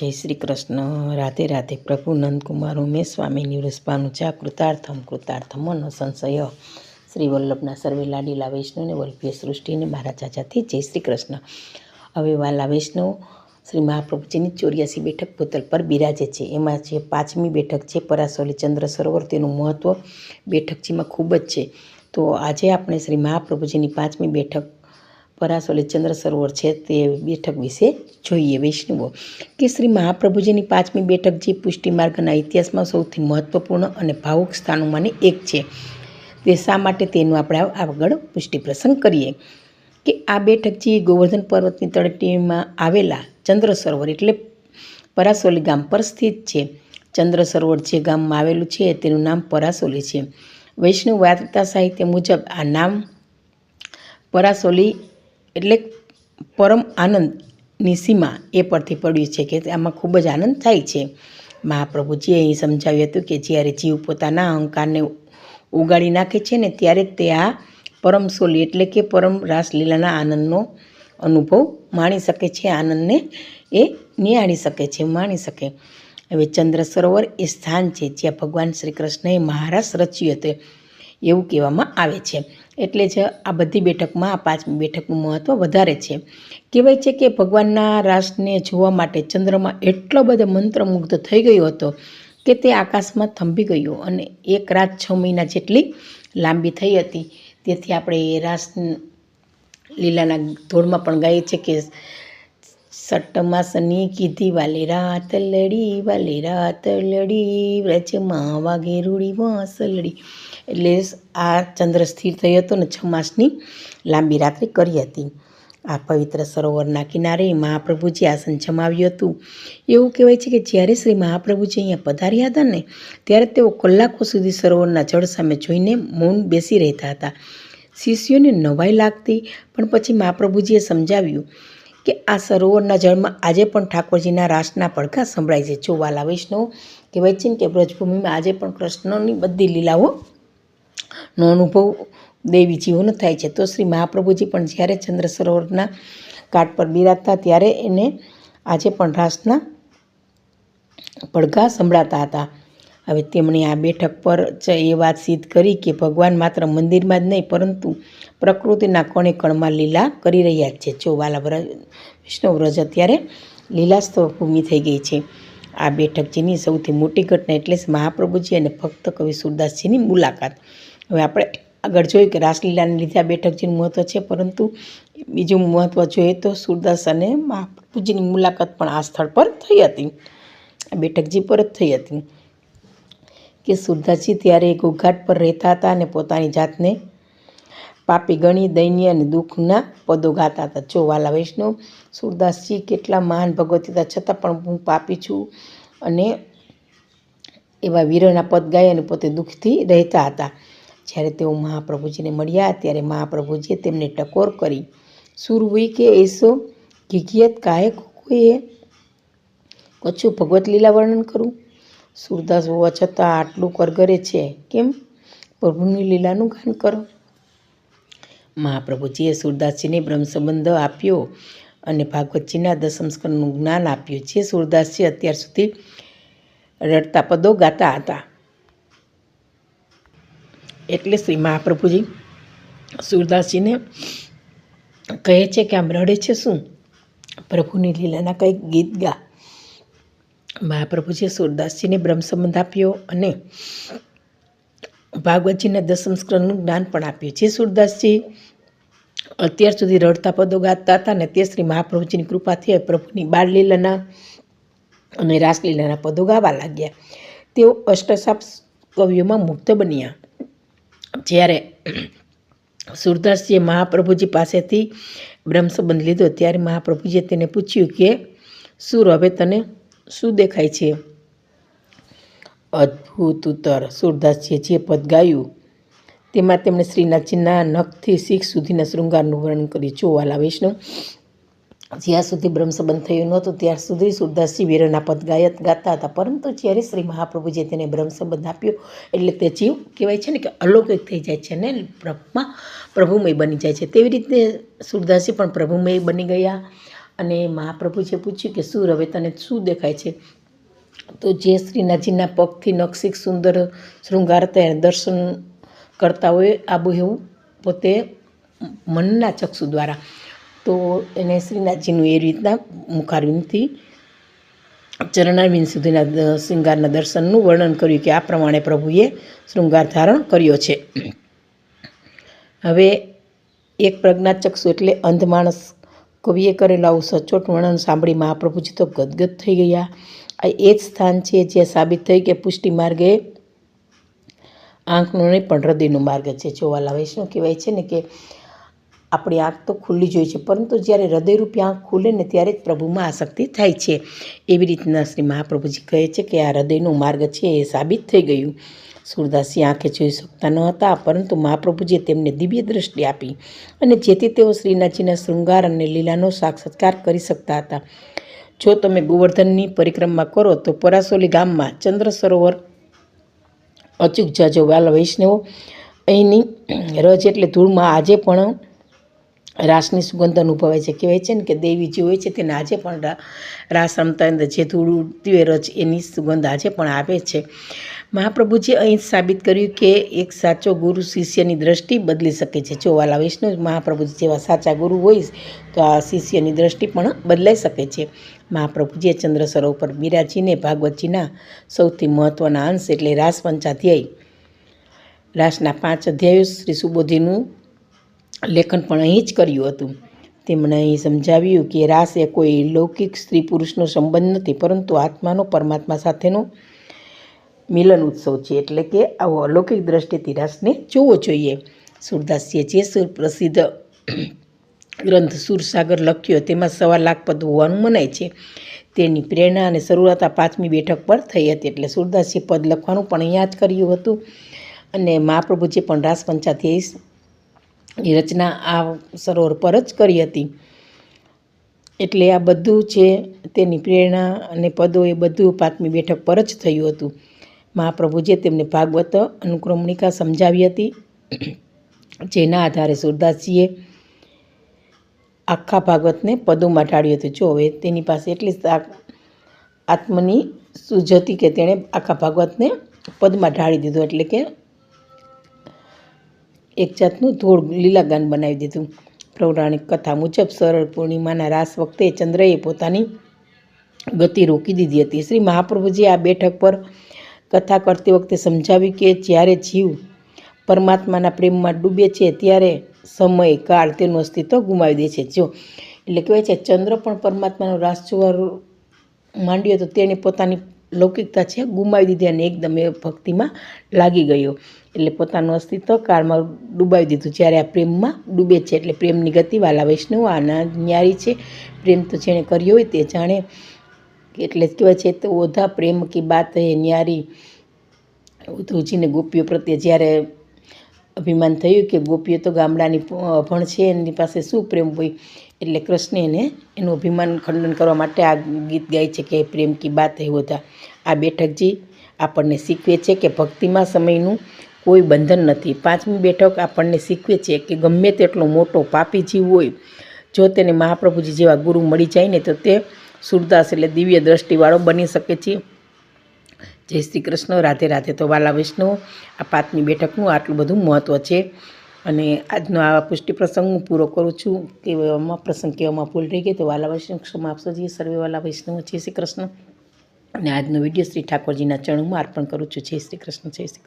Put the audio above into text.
જય શ્રી કૃષ્ણ. રાધે રાધે પ્રભુ નંદકુમાર, ઉમેશ સ્વામીની વૃષભાનુચા કૃતાર્થમ કૃતાર્થમ, મનો સંશય. શ્રી વલ્લભના સર્વે લાડીલા વૈષ્ણવને વલ્ભ્ય સૃષ્ટિને મારા ચાચાથી જય શ્રી કૃષ્ણ. હવે વાલા વૈષ્ણવ, શ્રી મહાપ્રભુજીની ચોર્યાસી બેઠક ભૂતલ પર બિરાજે છે. એમાં જે પાંચમી બેઠક છે પરાસોલી ચંદ્ર સરોવર, તેનું મહત્ત્વ બેઠકજીમાં ખૂબ જ છે. તો આજે આપણે શ્રી મહાપ્રભુજીની પાંચમી બેઠક પરાસોલી ચંદ્ર સરોવર છે તે બેઠક વિશે જોઈએ વૈષ્ણવો. કે શ્રી મહાપ્રભુજીની પાંચમી બેઠક જે પુષ્ટિ માર્ગના ઇતિહાસમાં સૌથી મહત્ત્વપૂર્ણ અને ભાવુક સ્થાનોમાંની એક છે. તે શા માટે? તેનું આપણે આગળ પુષ્ટિ પ્રસંગ કરીએ. કે આ બેઠક જે ગોવર્ધન પર્વતની તળટીમાં આવેલા ચંદ્ર સરોવર એટલે પરાસોલી ગામ પર સ્થિત છે. ચંદ્ર સરોવર જે ગામમાં આવેલું છે તેનું નામ પરાસોલી છે. વૈષ્ણવ વાર્તા સાહિત્ય મુજબ આ નામ પરાસોલી એટલે પરમ આનંદની સીમા એ પરથી પડ્યું છે કે આમાં ખૂબ જ આનંદ થાય છે. મહાપ્રભુજીએ અહીં સમજાવ્યું હતું કે જ્યારે જીવ પોતાના અહંકારને ઉગાડી નાખે છે ને ત્યારે તે આ પરમ સોલી એટલે કે પરમ રાસલીલાના આનંદનો અનુભવ માણી શકે છે, આનંદને એ નિહાળી શકે છે, માણી શકે. હવે ચંદ્ર સરોવર એ સ્થાન છે જ્યાં ભગવાન શ્રી કૃષ્ણએ મહારાસ રચ્યું હતું. એવું કહેવામાં આવે છે. એટલે જ આ બધી બેઠકમાં, આ પાંચમી બેઠકનું મહત્ત્વ વધારે છે. કહેવાય છે કે ભગવાનના રાસને જોવા માટે ચંદ્રમાં એટલો બધો મંત્રમુગ્ધ થઈ ગયો હતો કે તે આકાશમાં થંભી ગયો અને એક રાત છ મહિના જેટલી લાંબી થઈ હતી. તેથી આપણે એ રાસ લીલાના ધોળમાં પણ ગાઈએ છીએ કે સટ્ટમાસની કીધી વાલી રાત લડી વાલી રાત લડી વ્રજમાં વાગે રૂડી વાંસલડી એટલે આ ચંદ્ર સ્થિર થયો હતો ને છ માસની લાંબી રાત્રિ કરી હતી આ પવિત્ર સરોવરના કિનારે મહાપ્રભુજી આસન જમાવ્યું હતું એવું કહેવાય છે કે જ્યારે શ્રી મહાપ્રભુજી અહીંયા પધાર્યા હતા ને ત્યારે તેઓ કલાકો સુધી સરોવરના જળ સામે જોઈને મૌન બેસી રહેતા હતા શિષ્યોને નવાઈ લાગતી પણ પછી મહાપ્રભુજીએ સમજાવ્યું આ સરોવરના જળમાં આજે પણ ઠાકોરજીના રાસના પડઘા સંભળાય છે. જો વાલા વૈષ્ણવ કહેવાય છે કે બ્રજભૂમિમાં આજે પણ કૃષ્ણની બધી લીલાઓ નો અનુભવ દેવી જીવોનો થાય છે. તો શ્રી મહાપ્રભુજી પણ જ્યારે ચંદ્ર સરોવરના કાટ પર બિરાજતા ત્યારે એને આજે પણ રાસના પડઘા સંભળાતા હતા. હવે તેમણે આ બેઠક પર જ એ વાત સિદ્ધ કરી કે ભગવાન માત્ર મંદિરમાં જ નહીં, પરંતુ પ્રકૃતિના કણે કણમાં લીલા કરી રહ્યા છે. જો વાલા વ્રજ વિષ્ણુ વ્રજ અત્યારે લીલાસ્તવ ભૂમિ થઈ ગઈ છે. આ બેઠકજીની સૌથી મોટી ઘટના એટલે મહાપ્રભુજી અને ભક્ત કવિ સુરદાસજીની મુલાકાત. હવે આપણે આગળ જોયું કે રાસલીલાને લીધે આ બેઠકજીનું મહત્ત્વ છે, પરંતુ બીજું મહત્ત્વ જોઈએ તો સુરદાસ અને મહાપ્રભુજીની મુલાકાત પણ આ સ્થળ પર થઈ હતી. આ બેઠકજી પર જ થઈ હતી. કે સુરદાસજી ત્યારે ઘોઘાટ પર રહેતા હતા અને પોતાની જાતને પાપી ગણી દૈન્ય અને દુઃખના પદો ગાતા હતા. જો વાલા વૈષ્ણવ, સુરદાસજી કેટલા મહાન ભગવતી હતા, છતાં પણ હું પાપી છું અને એવા વીરના પદ ગાય અને પોતે દુઃખથી રહેતા હતા. જ્યારે તેઓ મહાપ્રભુજીને મળ્યા ત્યારે મહાપ્રભુજીએ તેમને ટકોર કરી સુર હુઈ કે એસો ઘીઘિયત કાહે કોઈએ કચ્છું ભગવત લીલા વર્ણન કરું? સુરદાસ હોવા છતાં આટલું કરગરે છે. કેમ? પ્રભુની લીલાનું ગાન કરો. મહાપ્રભુજીએ સુરદાસજીને બ્રહ્મસંબંધ આપ્યો અને ભાગવતજીના દસમ જ્ઞાન આપ્યું, જે સુરદાસજી અત્યાર સુધી રડતા પદો ગાતા હતા. એટલે શ્રી મહાપ્રભુજી સુરદાસજીને કહે છે કે આમ રડે છે શું? પ્રભુની લીલાના કંઈક ગીત ગા. મહાપ્રભુજીએ સુરદાસજીને બ્રહ્મ સંબંધ આપ્યો અને ભાગવતજીના દસમ જ્ઞાન પણ આપ્યું. જે સુરદાસજી અત્યાર સુધી રડતા પદો ગાતા હતા ને તે શ્રી મહાપ્રભુજીની કૃપાથી પ્રભુની બાળલીલાના અને રાસલીલાના પદો ગાવા લાગ્યા. તેઓ અષ્ટસાપ કવિઓમાં મુક્ત બન્યા. જ્યારે સુરદાસજીએ મહાપ્રભુજી પાસેથી બ્રહ્મ સંબંધ લીધો, ત્યારે મહાપ્રભુજીએ તેને પૂછ્યું કે સુર હવે તને શું દેખાય છે? અદ્ભુત ઉત્તર. સુરદાસજીએ જે પદ ગાયું. તેમાં તેમણે શ્રીનાથજીના નખથી શીખ સુધીના શૃંગારનું વર્ણન કર્યું. ચોવાલા વૈષ્ણવ, જ્યાં સુધી બ્રહ્મ સંબંધ થયો નહોતો ત્યાર સુધી સુરદાસજી વીરના પદ ગાયત ગાતા હતા. પરંતુ જ્યારે શ્રી મહાપ્રભુજીએ તેને બ્રહ્મ સંબંધ આપ્યો, એટલે તે જીવ કહેવાય છે ને કે અલૌકિક થઈ જાય છે ને બ્રહ્મમાં પ્રભુમય બની જાય છે. તેવી રીતે સુરદાસજી પણ પ્રભુમય બની ગયા. અને મહાપ્રભુજીએ પૂછ્યું કે શું હવે તને શું દેખાય છે? તો જે શ્રીનાથજીના પગથી નકશિક સુંદર શૃંગાર દર્શન કરતા હોય આબુહેવું પોતે મનના ચક્ષુ દ્વારા. તો એને શ્રીનાથજીનું એ રીતના મુખારવિંદથી ચરણારવિંદ સુધીના શૃંગારના દર્શનનું વર્ણન કર્યું કે આ પ્રમાણે પ્રભુએ શૃંગાર ધારણ કર્યો છે. હવે એક પ્રજ્ઞાચક્ષુ એટલે અંધ માણસ કવિએ કરેલું આવું સચોટ વર્ણન સાંભળી મહાપ્રભુજી તો ગદગદ થઈ ગયા. આ એ જ સ્થાન છે જ્યાં સાબિત થઈ કે પુષ્ટિ માર્ગે આંખનો નહીં, પણ હૃદયનો માર્ગ છે. જોવાલા વૈષ્ણવ કહેવાય છે ને કે આપણી આંખ તો ખુલ્લી જ હોય છે, પરંતુ જ્યારે હૃદયરૂપી આંખ ખુલે ને ત્યારે જ પ્રભુમાં આસક્તિ થાય છે. એવી રીતના શ્રી મહાપ્રભુજી કહે છે કે આ હૃદયનો માર્ગ છે, એ સાબિત થઈ ગયું. સુરદાસી આંખે જોઈ શકતા ન હતા, પરંતુ મહાપ્રભુજીએ તેમને દિવ્ય દ્રષ્ટિ આપી અને જેથી તેઓ શ્રીનાથજીના શૃંગાર અને લીલાનો સાક્ષાત્કાર કરી શકતા હતા. જો તમે ગોવર્ધનની પરિક્રમા કરો, તો પરાસોલી ગામમાં ચંદ્ર સરોવર, અચૂક જજો વાલ વૈષ્ણવો, અહીંની રજ એટલે ધૂળમાં આજે પણ રાસની સુગંધ અનુભવાય છે. કહેવાય છે ને કે દેવી જે હોય છે તેને આજે પણ રાસ રમતા જે ધૂળ ઉડતી હોય રજ એની સુગંધ આજે પણ આવે છે. મહાપ્રભુજી અહીં સાબિત કર્યું કે એક સાચો ગુરુ શિષ્યની દ્રષ્ટિ બદલી શકે છે. જો વાલા વૈષ્ણવ મહાપ્રભુજી જેવા સાચા ગુરુ હોય તો આ શિષ્યની દ્રષ્ટિ પણ બદલાઈ શકે છે. મહાપ્રભુજીએ ચંદ્ર સરોવર બિરાજીને ભાગવતજીના સૌથી મહત્ત્વના અંશ એટલે રાસ પંચાધ્યાય રાસના પાંચ અધ્યાયો શ્રી સુબોધીનું લેખન પણ અહીં જ કર્યું હતું. તેમણે અહીં સમજાવ્યું કે રાસ એ કોઈ લૌકિક સ્ત્રી પુરુષનો સંબંધ નથી, પરંતુ આત્માનો પરમાત્મા સાથેનો મિલન ઉત્સવ છે એટલે કે આવો અલૌકિક દ્રષ્ટિથી રાસને જોવો જોઈએ. સુરદાસીએ જે સુર પ્રસિદ્ધ ગ્રંથ સુરસાગર લખ્યો તેમાં સવા લાખ પદ હોવાનું મનાય છે. તેની પ્રેરણા અને શરૂઆત આ પાંચમી બેઠક પર થઈ હતી એટલે સુરદાસીએ પદ લખવાનું પણ અહીંયા જ કર્યું હતું. અને મહાપ્રભુજીએ પણ રાસ પંચાધ્યાયી રચના આ સરોવર પર જ કરી હતી. એટલે આ બધું છે તેની પ્રેરણા અને પદો એ બધું પાંચમી બેઠક પર જ થયું હતું. મહાપ્રભુજીએ તેમને ભાગવત અનુક્રમણિકા સમજાવી હતી. જેના આધારે સુરદાસજીએ આખા ભાગવતને પદોમાં ઢાળ્યું હતું. જો હવે તેની પાસે એટલી આત્મની સૂઝ હતી કે તેણે આખા ભાગવતને પદમાં ઢાળી દીધું એટલે કે એક જાતનું ધોળ લીલા ગાન બનાવી દીધું. પૌરાણિક કથા મુજબ સરળ પૂર્ણિમાના રાસ વખતે ચંદ્રએ પોતાની ગતિ રોકી દીધી હતી. શ્રી મહાપ્રભુજી આ બેઠક પર કથા કરતી વખતે સમજાવ્યું કે જ્યારે જીવ પરમાત્માના પ્રેમમાં ડૂબે છે, ત્યારે સમય, કાળ તેનું અસ્તિત્વ ગુમાવી દે છે. જો, એટલે કહેવાય છે, ચંદ્ર પણ પરમાત્માનો રાસ માંડ્યો તો તેણે પોતાની લૌકિકતા છે ગુમાવી દીધી અને એકદમ એ ભક્તિમાં લાગી ગયો. એટલે પોતાનું અસ્તિત્વ કાળમાં ડૂબાવી દીધું. જ્યારે આ પ્રેમમાં ડૂબે છે, એટલે પ્રેમની ગતિ વાલા વૈષ્ણવ આના ન્યારી છે. પ્રેમ તો જેણે કર્યો હોય તે જાણે એટલે જ કહેવાય છે, તો ઓધા પ્રેમ કી બાત હે ન્યારી. ઉદ્ધવજીને ગોપીઓ પ્રત્યે જ્યારે અભિમાન થયું કે ગોપીઓ તો ગામડાની અભણ છે, એની પાસે શું પ્રેમ હોય? એટલે કૃષ્ણે એને એનું અભિમાન ખંડન કરવા માટે આ ગીત ગાય છે કે પ્રેમ કી બાત હે ઓધા. આ બેઠકજી આપણને શીખવે છે કે ભક્તિમાં સમયનું કોઈ બંધન નથી. પાંચમી બેઠક આપણને શીખવે છે કે ગમે તેટલો મોટો પાપી જીવ હોય, જો તેને મહાપ્રભુજી જેવા ગુરુ મળી જાય ને તો તે સુરદાસ એટલે દિવ્ય દ્રષ્ટિવાળો બની શકે છે. જય શ્રી કૃષ્ણ, રાધે રાધે. તો વાલા વિષ્ણુ, આ પાંચમી બેઠકનું આટલું બધું મહત્ત્વ છે. અને આજનો આ પુષ્ટિ પ્રસંગ હું પૂરો કરું છું. કહેવામાં, પ્રસંગ કહેવામાં ભૂલ રહી ગઈ, તો વાલા વૈષ્ણવ ક્ષમા આપશો જે. સર્વે વાલા વૈષ્ણવ જય શ્રી કૃષ્ણ. અને આજનો વીડિયો શ્રી ઠાકોરજીના ચરણમાં અર્પણ કરું છું. જય શ્રી કૃષ્ણ, જય શ્રી